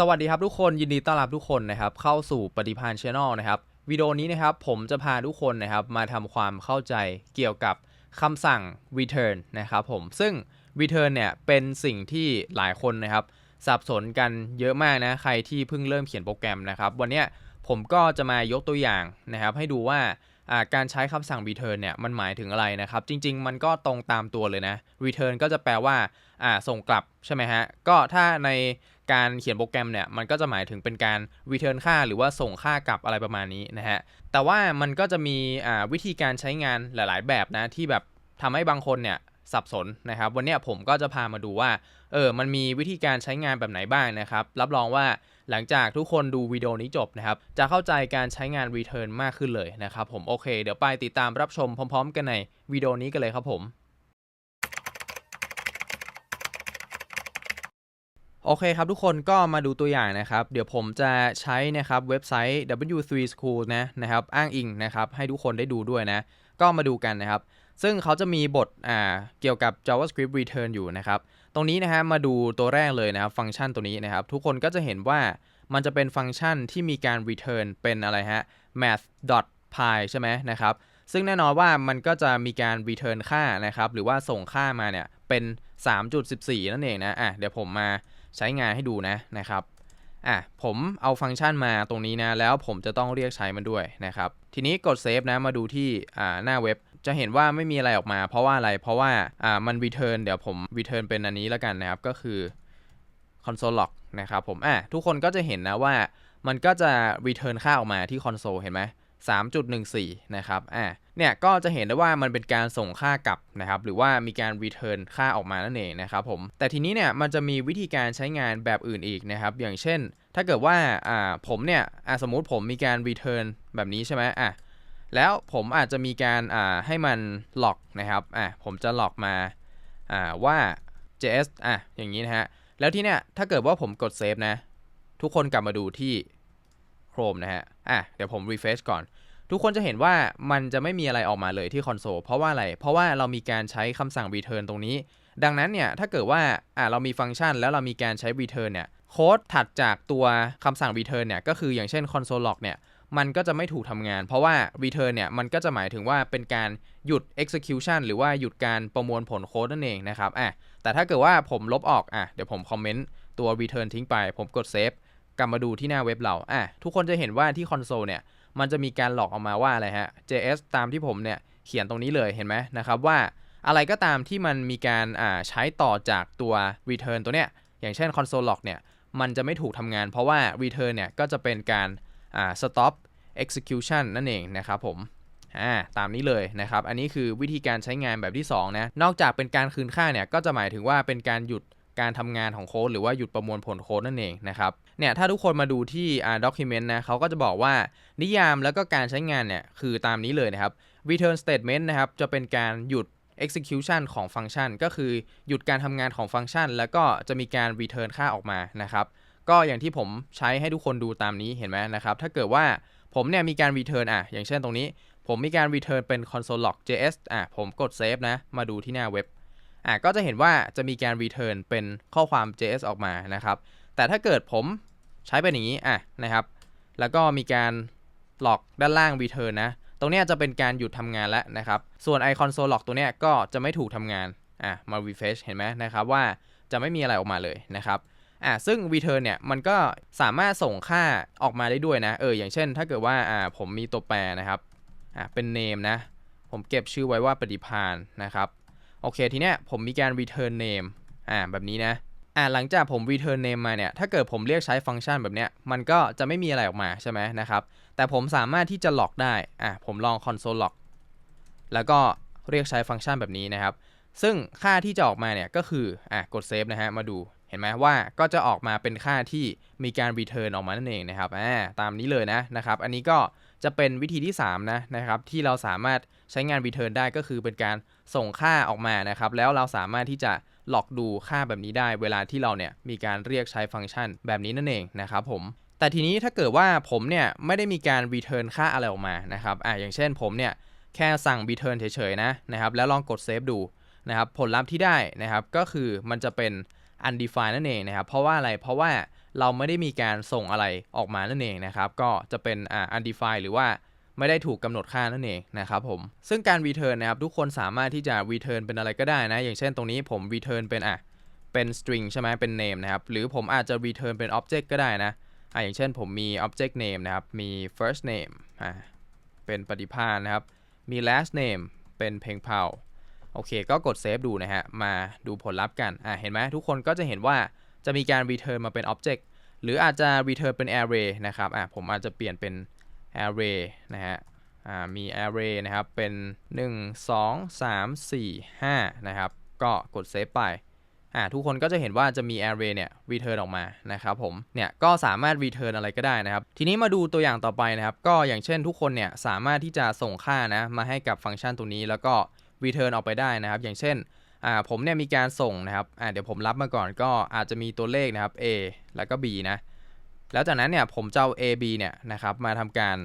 สวัสดีครับทุกคนยินดีต้อนรับทุกคนนะครับเข้าสู่ปฏิพานช n น e l นะครับวิดีโอนี้นะครับผมจะพาทุกคนนะครับมาทำความเข้าใจเกี่ยวกับคำสั่ง return นะครับผมซึ่ง return เนี่ยเป็นสิ่งที่หลายคนนะครับสับสนกันเยอะมากนะใครที่เพิ่งเริ่มเขียนโปรแกรมนะครับวันนี้ผมก็จะมายกตัวอย่างนะครับให้ดูว่า การใช้คำสั่ง return เนี่ยมันหมายถึงอะไรนะครับ จริง ๆ มันก็ตรงตามตัวเลยนะ return ก็จะแปลว่าส่งกลับใช่ไหมฮะ ก็ถ้าในการเขียนโปรแกรมเนี่ยมันก็จะหมายถึงเป็นการ return ค่าหรือว่าส่งค่ากลับอะไรประมาณนี้นะฮะ แต่ว่ามันก็จะมีวิธีการใช้งานหลาย ๆ แบบนะที่แบบทำให้บางคนเนี่ย สับสนนะครับ วันนี้ผมก็จะพามาดูว่า เออ มันมีวิธีการใช้งานแบบไหนบ้างนะครับ รับรองว่าหลังจากทุกคนดูวิดีโอนี้จบนะครับ จะเข้าใจการใช้งาน Return มากขึ้นเลยนะครับผม โอเค เดี๋ยวไปติดตามรับชมพร้อม ๆ กันในวิดีโอนี้กันเลยครับผม โอเคครับทุกคนก็มาดูตัวอย่างนะครับ เดี๋ยวผมจะใช้นะครับเว็บไซต์ W3 School นะนะครับ อ้างอิงนะครับ ให้ทุกคนได้ดูด้วยนะ ก็มาดูกันนะครับ ซึ่งเขาจะมีบทอ่าเกี่ยวกับ JavaScript Return อยู่นะครับ ตรงนี้นะฮะมาดูตัวแรกเลยนะครับฟังก์ชันตัวนี้นะครับ ทุกคนก็จะเห็นว่ามันจะเป็นฟังก์ชันที่มีการ return เป็นอะไรฮะ math.py ใช่ไหมนะครับ ซึ่งแน่นอนว่ามันก็จะมีการ return ค่านะครับ หรือว่าส่งค่ามาเนี่ยเป็น 3.14 นั่นเองนะอะเดี๋ยวผมมาใช้งานให้ดูนะนะครับอะผมเอาฟังก์ชันมาตรงนี้นะ แล้วผมจะต้องเรียกใช้มันด้วยนะครับ ทีนี้กดเซฟนะ มาดูที่อ่าหน้าเว็บ จะเห็นว่าไม่มีอะไรออกมา เพราะว่าอะไร เพราะว่าอ่ามัน return เดี๋ยวผม return เป็นอันนี้แล้วกันนะครับ ก็คือ console log นะครับผมอะทุกคนก็จะเห็นนะว่ามันก็จะ return ค่าออกมาที่ console เห็นไหม3.14 นะครับ อะเนี่ย ก็จะเห็นได้ว่ามันเป็นการส่งค่ากลับนะครับ หรือว่ามีการ return ค่าออกมานั่นเองนะครับผม แต่ทีนี้เนี่ย มันจะมีวิธีการใช้งานแบบอื่นอีกนะครับ อย่างเช่น ถ้าเกิดว่า อ่า ผมเนี่ย อ่า สมมุติผมมีการ return แบบนี้ใช่ไหมอะ แล้วผมอาจจะมีการอ่าให้มันหลอกนะครับอะผมจะหลอกมาอ่าว่า js อะอย่างนี้นะฮะ แล้วที่เนี้ยถ้าเกิดว่าผมกดเซฟนะ ทุกคนกลับมาดูที่ Chrome นะฮะอะเดี๋ยวผม refresh ก่อน ทุกคนจะเห็นว่ามันจะไม่มีอะไรออกมาเลยที่คอนโซลเพราะว่าอะไร เพราะว่าเรามีการใช้คำสั่ง return ตรงนี้ ดังนั้นเนี่ยถ้าเกิดว่าอ่าเรามีฟังก์ชัน แล้วเรามีการใช้ return เนี่ยโค้ดถัดจากตัวคำสั่ง return เนี่ยก็คืออย่างเช่น console log เนี่ย มันก็จะไม่ถูกทำงาน เพราะว่า return เนี่ยมันก็จะหมายถึงว่าเป็นการหยุด execution หรือว่าหยุดการประมวลผลโค้ดนั่นเองนะครับอะแต่ถ้าเกิดว่าผมลบออกอะเดี๋ยวผมคอมเมนต์ตัว return ทิ้งไป ผมกด save กลับมาดูที่หน้าเว็บเราอะทุกคนจะเห็นว่าที่คอนโซลเนี่ยมันจะมีการหลอกออกมาว่าอะไรฮะ JS ตามที่ผมเนี่ยเขียนตรงนี้เลยเห็นไหมนะครับว่าอะไรก็ตามที่มันมีการอ่าใช้ต่อจากตัว return ตัวเนี้ยอย่างเช่น console log เนี่ยมันจะไม่ถูกทำงานเพราะว่า return เนี่ยก็จะเป็นการ อ่า stop execution นั่นเองนะครับผมอ่าตามนี้เลยนะครับ อันนี้คือวิธีการใช้งานแบบที่ 2 นะ นอกจากเป็นการคืนค่าเนี่ย ก็จะหมายถึงว่าเป็นการหยุดการทำงานของโค้ดหรือว่าหยุดประมวลผลโค้ดนั่นเองนะครับ เนี่ยถ้าทุกคนมาดูที่อ่า document นะเขาก็จะบอกว่านิยามแล้วก็การใช้งานเนี่ย คือตามนี้เลยนะครับ return statement นะครับ จะเป็นการหยุด execution ของฟังก์ชัน ก็คือหยุดการทำงานของฟังก์ชัน แล้วก็จะมีการ return ค่าออกมานะครับ ก็อย่างที่ผมใช้ให้ทุกคนดูตามนี้เห็นไหมนะครับ ถ้าเกิดว่าผมเนี่ยมีการ return อะ อย่างเช่นตรงนี้ ผมมีการ return เป็น console log js อะ ผมกด save นะ มาดูที่หน้าเว็บ อะ ก็จะเห็นว่าจะมีการ return เป็นข้อความ js ออกมานะครับ แต่ถ้าเกิดผมใช้เป็นอย่างนี้ อะ นะครับ แล้วก็มีการหลอกด้านล่าง return นะ ตรงนี้จะเป็นการหยุดทำงานแล้วนะครับ ส่วนไอคอนโซลล็อกตัวเนี้ยก็จะไม่ถูกทำงาน อะ มา refresh เห็นไหมนะครับว่าจะไม่มีอะไรออกมาเลยนะครับ อะซึ่ง return เนี่ยมันก็สามารถส่งค่าออกมาได้ด้วยนะเอออย่างเช่น ถ้าเกิดว่าอ่าผมมีตัวแปรนะครับอะเป็น name นะ ผมเก็บชื่อไว้ว่าปฏิพานนะครับโอเคทีเนี้ยผมมีการ return name อ่าแบบนี้นะอ่าหลังจากผม return name มาเนี่ยถ้าเกิดผมเรียกใช้ฟังก์ชันแบบเนี้ยมันก็จะไม่มีอะไรออกมาใช่ไหมนะครับแต่ผมสามารถที่จะ log ได้อ่าผมลอง console log แล้วก็เรียกใช้ฟังก์ชันแบบนี้นะครับ ซึ่งค่าที่จะออกมาเนี่ยก็คืออ่ากด save นะฮะมาดู ห็นไหมว่าก็จะออกมาเป็นค่าที่มีการ return ออกมานั่นเองนะครับอ่าตามนี้เลยนะนะครับ อันนี้ก็จะเป็นวิธีที่3นะนะครับที่เราสามารถใช้งาน return ได้ก็คือเป็นการส่งค่าออกมานะครับ แล้วเราสามารถที่จะหลอกดูค่าแบบนี้ได้ เวลาที่เราเนี่ยมีการเรียกใช้ฟังก์ชันแบบนี้นั่นเองนะครับผมแต่ทีนี้ถ้าเกิดว่าผมเนี่ยไม่ได้มีการ return ค่าอะไรออกมานะครับอ่าอย่างเช่นผมเนี่ยแค่สั่ง return เฉยๆนะนะครับแล้วลองกด save ดูนะครับผลลัพธ์ที่ได้นะครับก็คือมันจะเป็น undefined นั่นเองนะครับ เพราะว่าอะไร เพราะว่าเราไม่ได้มีการส่งอะไรออกมานั่นเองนะครับ ก็จะเป็นอ่า undefined หรือว่าไม่ได้ถูกกำหนดค่านั่นเองนะครับผม ซึ่งการ return นะครับ ทุกคนสามารถที่จะ return เป็นอะไรก็ได้นะ อย่างเช่นตรงนี้ผม return เป็นอะ เป็น string ใช่ไหมเป็น name นะครับ หรือผมอาจจะ return เป็น object ก็ได้นะ อะอย่างเช่นผมมี object name นะครับ มี first name อะ เป็นปฏิภาณนะครับ มี last name เป็นเพลงเผา โอเค ก็กดเซฟดูนะฮะ มาดูผลลัพธ์กัน อะเห็นไหมทุกคนก็จะเห็นว่าจะมีการ return มาเป็น object หรืออาจจะ return เป็น array นะครับ อะผมอาจจะเปลี่ยนเป็น array นะฮะ อ่า มี array นะครับ เป็น 1 2 3 4 5 นะครับ ก็กดเซฟไป อ่า ทุกคนก็จะเห็นว่าจะมี array เนี่ย return ออกมา นะครับผม เนี่ย ก็สามารถ return อะไรก็ได้นะครับ ทีนี้มาดูตัวอย่างต่อไปนะครับ ก็อย่างเช่นทุกคนเนี่ยสามารถที่จะส่งค่านะ มาให้กับฟังก์ชันตัวนี้แล้วก็ return ออกไปได้นะครับ อย่างเช่นผมเนี่ยมีการส่งนะครับเดี๋ยวผมรับมาก่อนก็อาจจะมีตัวเลขนะครับ a แล้วก็ b นะแล้วจากนั้นเนี่ยผมจะเอา a b เนี่ยนะครับมาทำการ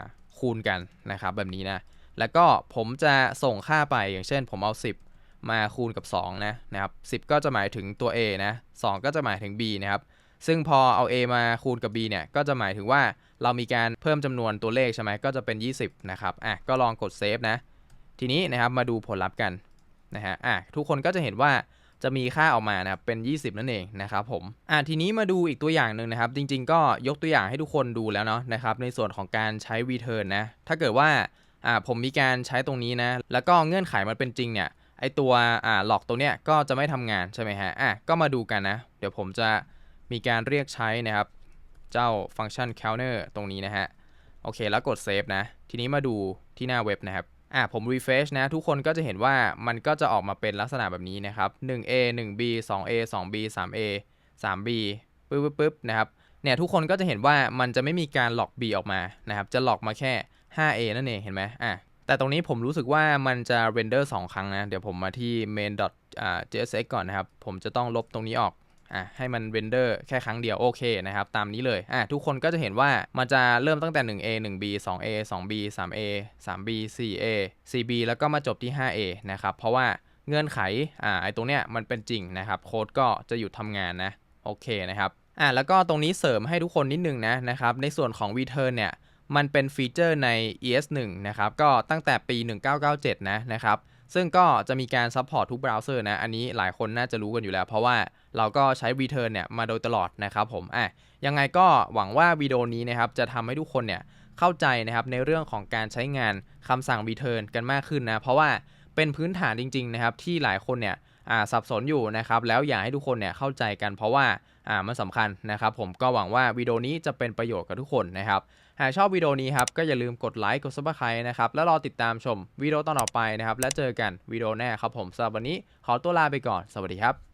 าคูณกันนะครับแบบนี้นะแล้วก็ผมจะส่งค่าไปอย่างเช่น ผมเอา 10 มาคูณกับ2นะนะครับ10 ก็จะหมายถึงตัว a นะ2ก็จะหมายถึง b นะครับซึ่งพอเอา a มาคูณกับ b เนี่ยก็จะหมายถึงว่าเรามีการเพิ่มจำนวนตัวเลขใช่ไหมก็จะเป็น 20นะครับอะก็ลองกดเซฟนะ ทีนี้นะครับมาดูผลลัพธ์กันนะฮะอะทุกคนก็จะเห็นว่าจะมีค่าออกมานะครับเป็น 20 นั่นเองนะครับผมอะทีนี้มาดูอีกตัวอย่างหนึ่งนะครับ จริง ๆ ก็ยกตัวอย่างให้ทุกคนดูแล้วเนาะนะครับในส่วนของการใช้ return นะถ้าเกิดว่าอ่าผมมีการใช้ตรงนี้นะแล้วก็เงื่อนไขมันเป็นจริงเนี่ยไอตัวอ่าหลอกตัวเนี้ยก็จะไม่ทำงานใช่ไหมฮะอะก็มาดูกันนะ เดี๋ยวผมจะมีการเรียกใช้นะครับ เจ้าฟังก์ชัน counter ตรงนี้นะฮะโอเคแล้วกดเซฟนะ ทีนี้มาดูที่หน้าเว็บนะครับ อะผม refresh นะ ทุกคนก็จะเห็นว่ามันก็จะออกมาเป็นลักษณะแบบนี้นะครับ 1A 1B 2A 2B 3A 3B ปึ๊บปึ๊บนะครับ เนี่ยทุกคนก็จะเห็นว่ามันจะไม่มีการหลอก B ออกมานะครับ จะหลอกมาแค่ 5A นั่นเองเห็นไหมอะแต่ตรงนี้ผมรู้สึกว่ามันจะ render 2 ครั้งนะ เดี๋ยวผมมาที่ main.jsx ก่อนนะครับ ผมจะต้องลบตรงนี้ออก อะให้มัน render แค่ครั้งเดียวโอเคนะครับตามนี้เลยอะทุกคนก็จะเห็นว่ามันจะเริ่มตั้งแต่ 1A 1B 2A 2B 3A 3B 4A 4B แล้วก็มาจบที่ 5A นะครับเพราะว่าเงื่อนไขอ่าไอตรงเนี้ยมันเป็นจริงนะครับโค้ดก็จะหยุดทำงานนะโอเคนะครับอะแล้วก็ตรงนี้เสริมให้ทุกคนนิดนึงนะนะครับในส่วนของ return เนี่ยมันเป็นฟีเจอร์ใน ES1 นะครับก็ตั้งแต่ปี 1997 นะนะครับซึ่งก็จะมีการซัพพอร์ตทุกเบราว์เซอร์นะอันนี้หลายคนน่าจะรู้กันอยู่แล้ว เพราะว่า เราก็ใช้ Return เนี่ยมาโดยตลอดนะครับผมอะยังไงก็หวังว่าวิดีโอนี้นะครับจะทำให้ทุกคนเนี่ยเข้าใจนะครับในเรื่องของการใช้งานคำสั่ง Return กันมากขึ้นนะเพราะว่าเป็นพื้นฐานจริงๆนะครับที่หลายคนเนี่ยอ่าสับสนอยู่นะครับแล้วอยากให้ทุกคนเนี่ยเข้าใจกันเพราะว่าอ่ามันสำคัญนะครับผมก็หวังว่าวิดีโอนี้จะเป็นประโยชน์กับทุกคนนะครับหากชอบวิดีโอนี้ครับก็อย่าลืมกดไลค์กด subscribe นะครับแล้วรอติดตามชมวิดีโอตอนต่อไปนะครับแล้วเจอกันวิดีโอแน่ครับผมสำหรับวันนี้ขอตัวลาไปก่อน สวัสดีครับ